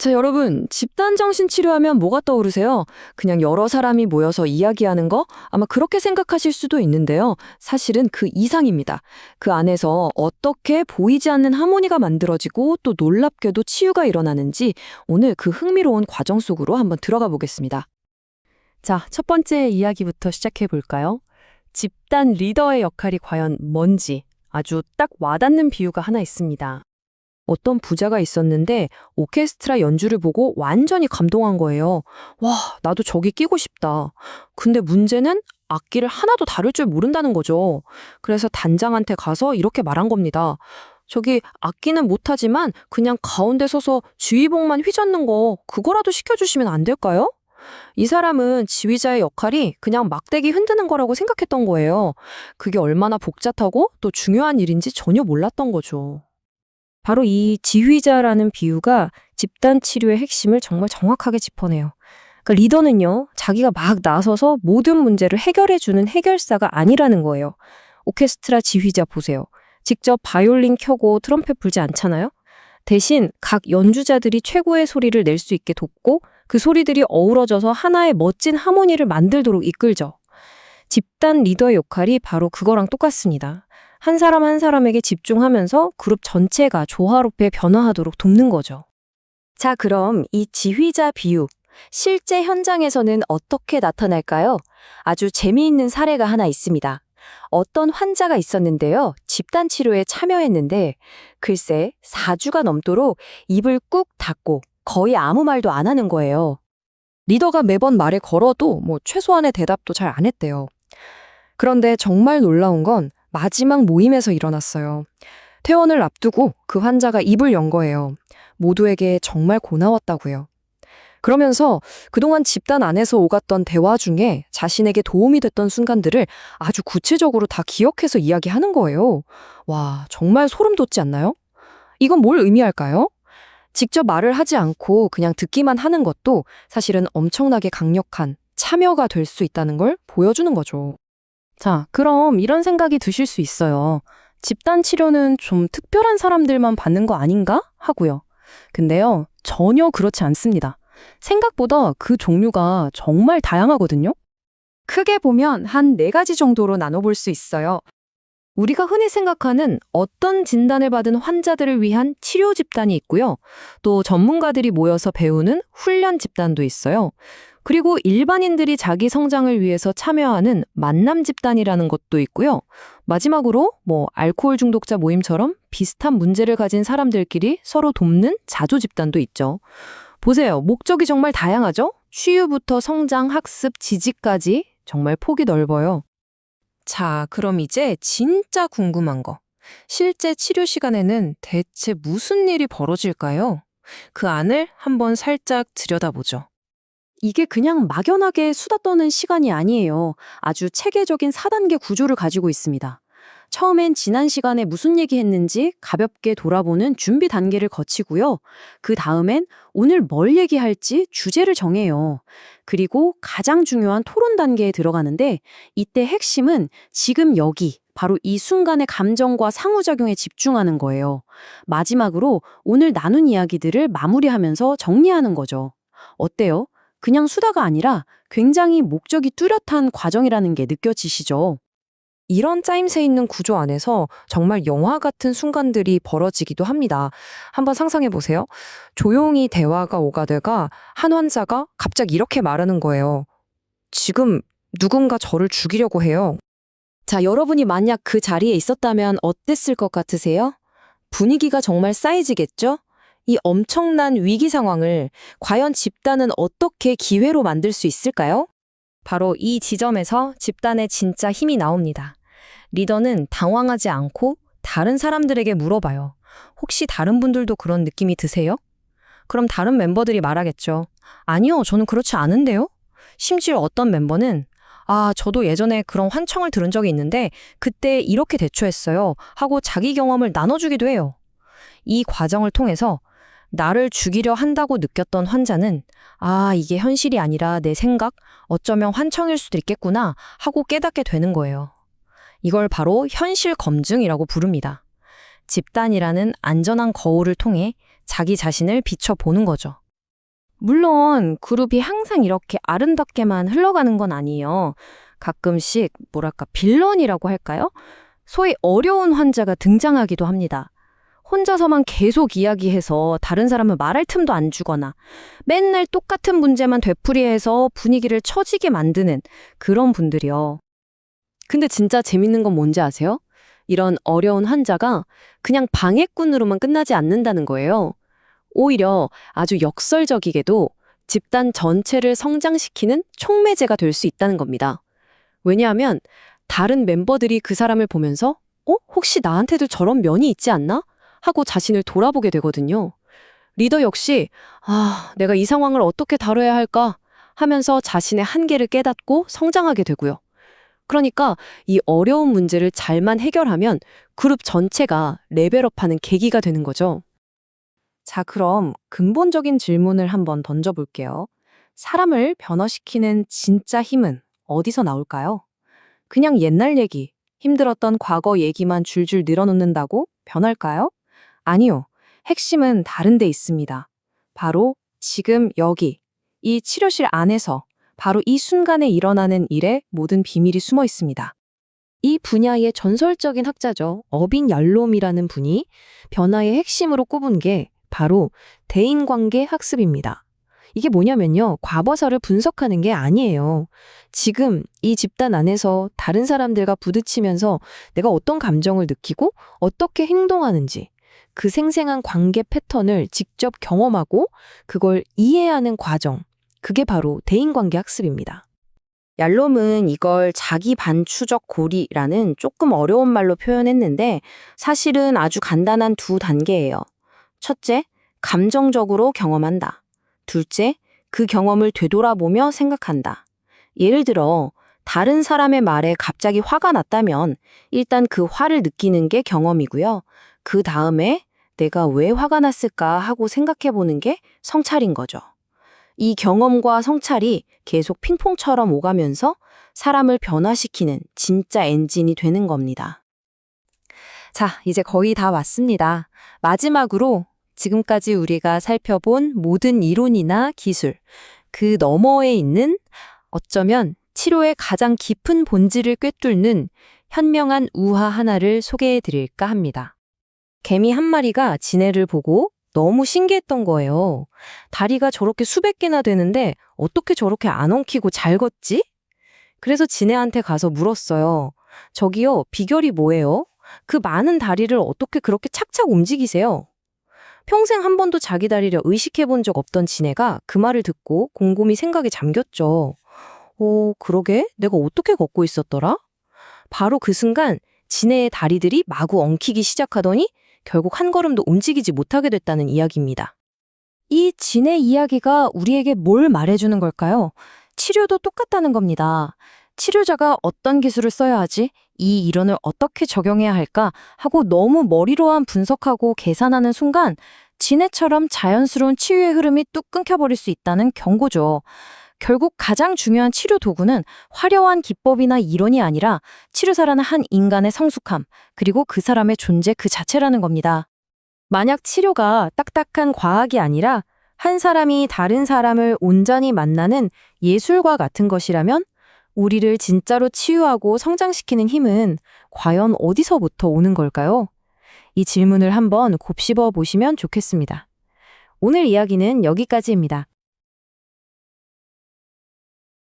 자, 여러분, 집단 정신 치료하면 뭐가 떠오르세요? 그냥 여러 사람이 모여서 이야기하는 거? 아마 그렇게 생각하실 수도 있는데요. 사실은 그 이상입니다. 그 안에서 어떻게 보이지 않는 하모니가 만들어지고 또 놀랍게도 치유가 일어나는지 오늘 그 흥미로운 과정 속으로 한번 들어가 보겠습니다. 자, 첫 번째 이야기부터 시작해 볼까요? 집단 리더의 역할이 과연 뭔지 아주 딱 와닿는 비유가 하나 있습니다. 어떤 부자가 있었는데 오케스트라 연주를 보고 완전히 감동한 거예요. 와, 나도 저기 끼고 싶다. 근데 문제는 악기를 하나도 다룰 줄 모른다는 거죠. 그래서 단장한테 가서 이렇게 말한 겁니다. 저기 악기는 못하지만 그냥 가운데 서서 지휘봉만 휘젓는 거 그거라도 시켜주시면 안 될까요? 이 사람은 지휘자의 역할이 그냥 막대기 흔드는 거라고 생각했던 거예요. 그게 얼마나 복잡하고 또 중요한 일인지 전혀 몰랐던 거죠. 바로 이 지휘자라는 비유가 집단 치료의 핵심을 정말 정확하게 짚어내요. 그러니까 리더는요, 자기가 막 나서서 모든 문제를 해결해주는 해결사가 아니라는 거예요. 오케스트라 지휘자 보세요. 직접 바이올린 켜고 트럼펫 불지 않잖아요? 대신 각 연주자들이 최고의 소리를 낼 수 있게 돕고 그 소리들이 어우러져서 하나의 멋진 하모니를 만들도록 이끌죠. 집단 리더의 역할이 바로 그거랑 똑같습니다. 한 사람 한 사람에게 집중하면서 그룹 전체가 조화롭게 변화하도록 돕는 거죠. 자, 그럼 이 지휘자 비유, 실제 현장에서는 어떻게 나타날까요? 아주 재미있는 사례가 하나 있습니다. 어떤 환자가 있었는데요. 집단 치료에 참여했는데, 글쎄, 4주가 넘도록 입을 꾹 닫고 거의 아무 말도 안 하는 거예요. 리더가 매번 말에 걸어도 뭐 최소한의 대답도 잘 안 했대요. 그런데 정말 놀라운 건 마지막 모임에서 일어났어요. 퇴원을 앞두고 그 환자가 입을 연 거예요. 모두에게 정말 고나웠다고요. 그러면서 그동안 집단 안에서 오갔던 대화 중에 자신에게 도움이 됐던 순간들을 아주 구체적으로 다 기억해서 이야기하는 거예요. 와, 정말 소름 돋지 않나요? 이건 뭘 의미할까요? 직접 말을 하지 않고 그냥 듣기만 하는 것도 사실은 엄청나게 강력한 참여가 될 수 있다는 걸 보여주는 거죠. 자, 그럼 이런 생각이 드실 수 있어요. 집단 치료는 좀 특별한 사람들만 받는 거 아닌가? 하고요. 근데요, 전혀 그렇지 않습니다. 생각보다 그 종류가 정말 다양하거든요. 크게 보면 한 네 가지 정도로 나눠볼 수 있어요. 우리가 흔히 생각하는 어떤 진단을 받은 환자들을 위한 치료 집단이 있고요. 또 전문가들이 모여서 배우는 훈련 집단도 있어요. 그리고 일반인들이 자기 성장을 위해서 참여하는 만남 집단이라는 것도 있고요. 마지막으로 뭐 알코올 중독자 모임처럼 비슷한 문제를 가진 사람들끼리 서로 돕는 자조 집단도 있죠. 보세요. 목적이 정말 다양하죠? 치유부터 성장, 학습, 지지까지 정말 폭이 넓어요. 자, 그럼 이제 진짜 궁금한 거. 실제 치료 시간에는 대체 무슨 일이 벌어질까요? 그 안을 한번 살짝 들여다보죠. 이게 그냥 막연하게 수다 떠는 시간이 아니에요. 아주 체계적인 4단계 구조를 가지고 있습니다. 처음엔 지난 시간에 무슨 얘기 했는지 가볍게 돌아보는 준비 단계를 거치고요. 그 다음엔 오늘 뭘 얘기할지 주제를 정해요. 그리고 가장 중요한 토론 단계에 들어가는데 이때 핵심은 지금 여기, 바로 이 순간의 감정과 상호작용에 집중하는 거예요. 마지막으로 오늘 나눈 이야기들을 마무리하면서 정리하는 거죠. 어때요? 그냥 수다가 아니라 굉장히 목적이 뚜렷한 과정이라는 게 느껴지시죠? 이런 짜임새 있는 구조 안에서 정말 영화 같은 순간들이 벌어지기도 합니다. 한번 상상해 보세요. 조용히 대화가 오가다가 한 환자가 갑자기 이렇게 말하는 거예요. 지금 누군가 저를 죽이려고 해요. 자, 여러분이 만약 그 자리에 있었다면 어땠을 것 같으세요? 분위기가 정말 쌓이지겠죠? 이 엄청난 위기 상황을 과연 집단은 어떻게 기회로 만들 수 있을까요? 바로 이 지점에서 집단의 진짜 힘이 나옵니다. 리더는 당황하지 않고 다른 사람들에게 물어봐요. 혹시 다른 분들도 그런 느낌이 드세요? 그럼 다른 멤버들이 말하겠죠. 아니요, 저는 그렇지 않은데요? 심지어 어떤 멤버는 아, 저도 예전에 그런 환청을 들은 적이 있는데 그때 이렇게 대처했어요. 하고 자기 경험을 나눠주기도 해요. 이 과정을 통해서 나를 죽이려 한다고 느꼈던 환자는 아, 이게 현실이 아니라 내 생각, 어쩌면 환청일 수도 있겠구나 하고 깨닫게 되는 거예요. 이걸 바로 현실 검증이라고 부릅니다. 집단이라는 안전한 거울을 통해 자기 자신을 비춰보는 거죠. 물론 그룹이 항상 이렇게 아름답게만 흘러가는 건 아니에요. 가끔씩 뭐랄까 빌런이라고 할까요? 소위 어려운 환자가 등장하기도 합니다. 혼자서만 계속 이야기해서 다른 사람은 말할 틈도 안 주거나 맨날 똑같은 문제만 되풀이해서 분위기를 처지게 만드는 그런 분들이요. 근데 진짜 재밌는 건 뭔지 아세요? 이런 어려운 환자가 그냥 방해꾼으로만 끝나지 않는다는 거예요. 오히려 아주 역설적이게도 집단 전체를 성장시키는 촉매제가 될 수 있다는 겁니다. 왜냐하면 다른 멤버들이 그 사람을 보면서 어? 혹시 나한테도 저런 면이 있지 않나? 하고 자신을 돌아보게 되거든요. 리더 역시 아, 내가 이 상황을 어떻게 다뤄야 할까 하면서 자신의 한계를 깨닫고 성장하게 되고요. 그러니까 이 어려운 문제를 잘만 해결하면 그룹 전체가 레벨업하는 계기가 되는 거죠. 자, 그럼 근본적인 질문을 한번 던져볼게요. 사람을 변화시키는 진짜 힘은 어디서 나올까요? 그냥 옛날 얘기, 힘들었던 과거 얘기만 줄줄 늘어놓는다고 변할까요? 아니요. 핵심은 다른 데 있습니다. 바로 지금 여기, 이 치료실 안에서 바로 이 순간에 일어나는 일에 모든 비밀이 숨어 있습니다. 이 분야의 전설적인 학자죠. 어빈 얄롬이라는 분이 변화의 핵심으로 꼽은 게 바로 대인관계 학습입니다. 이게 뭐냐면요. 과거사를 분석하는 게 아니에요. 지금 이 집단 안에서 다른 사람들과 부딪히면서 내가 어떤 감정을 느끼고 어떻게 행동하는지 그 생생한 관계 패턴을 직접 경험하고 그걸 이해하는 과정. 그게 바로 대인관계 학습입니다. 얄롬은 이걸 자기 반추적 고리라는 조금 어려운 말로 표현했는데 사실은 아주 간단한 두 단계예요. 첫째, 감정적으로 경험한다. 둘째, 그 경험을 되돌아보며 생각한다. 예를 들어, 다른 사람의 말에 갑자기 화가 났다면 일단 그 화를 느끼는 게 경험이고요. 그 다음에 내가 왜 화가 났을까 하고 생각해 보는 게 성찰인 거죠. 이 경험과 성찰이 계속 핑퐁처럼 오가면서 사람을 변화시키는 진짜 엔진이 되는 겁니다. 자, 이제 거의 다 왔습니다. 마지막으로 지금까지 우리가 살펴본 모든 이론이나 기술, 그 너머에 있는 어쩌면 치료의 가장 깊은 본질을 꿰뚫는 현명한 우화 하나를 소개해 드릴까 합니다. 개미 한 마리가 지네를 보고 너무 신기했던 거예요. 다리가 저렇게 수백 개나 되는데 어떻게 저렇게 안 엉키고 잘 걷지? 그래서 지네한테 가서 물었어요. 저기요, 비결이 뭐예요? 그 많은 다리를 어떻게 그렇게 착착 움직이세요? 평생 한 번도 자기 다리를 의식해 본 적 없던 지네가 그 말을 듣고 곰곰이 생각에 잠겼죠. 어, 그러게? 내가 어떻게 걷고 있었더라? 바로 그 순간 지네의 다리들이 마구 엉키기 시작하더니 결국 한 걸음도 움직이지 못하게 됐다는 이야기입니다. 이 진의 이야기가 우리에게 뭘 말해주는 걸까요? 치료도 똑같다는 겁니다. 치료자가 어떤 기술을 써야 하지? 이 이론을 어떻게 적용해야 할까? 하고 너무 머리로만 분석하고 계산하는 순간 진해처럼 자연스러운 치유의 흐름이 뚝 끊겨버릴 수 있다는 경고죠. 결국 가장 중요한 치료 도구는 화려한 기법이나 이론이 아니라 치료사라는 한 인간의 성숙함, 그리고 그 사람의 존재 그 자체라는 겁니다. 만약 치료가 딱딱한 과학이 아니라 한 사람이 다른 사람을 온전히 만나는 예술과 같은 것이라면 우리를 진짜로 치유하고 성장시키는 힘은 과연 어디서부터 오는 걸까요? 이 질문을 한번 곱씹어 보시면 좋겠습니다. 오늘 이야기는 여기까지입니다.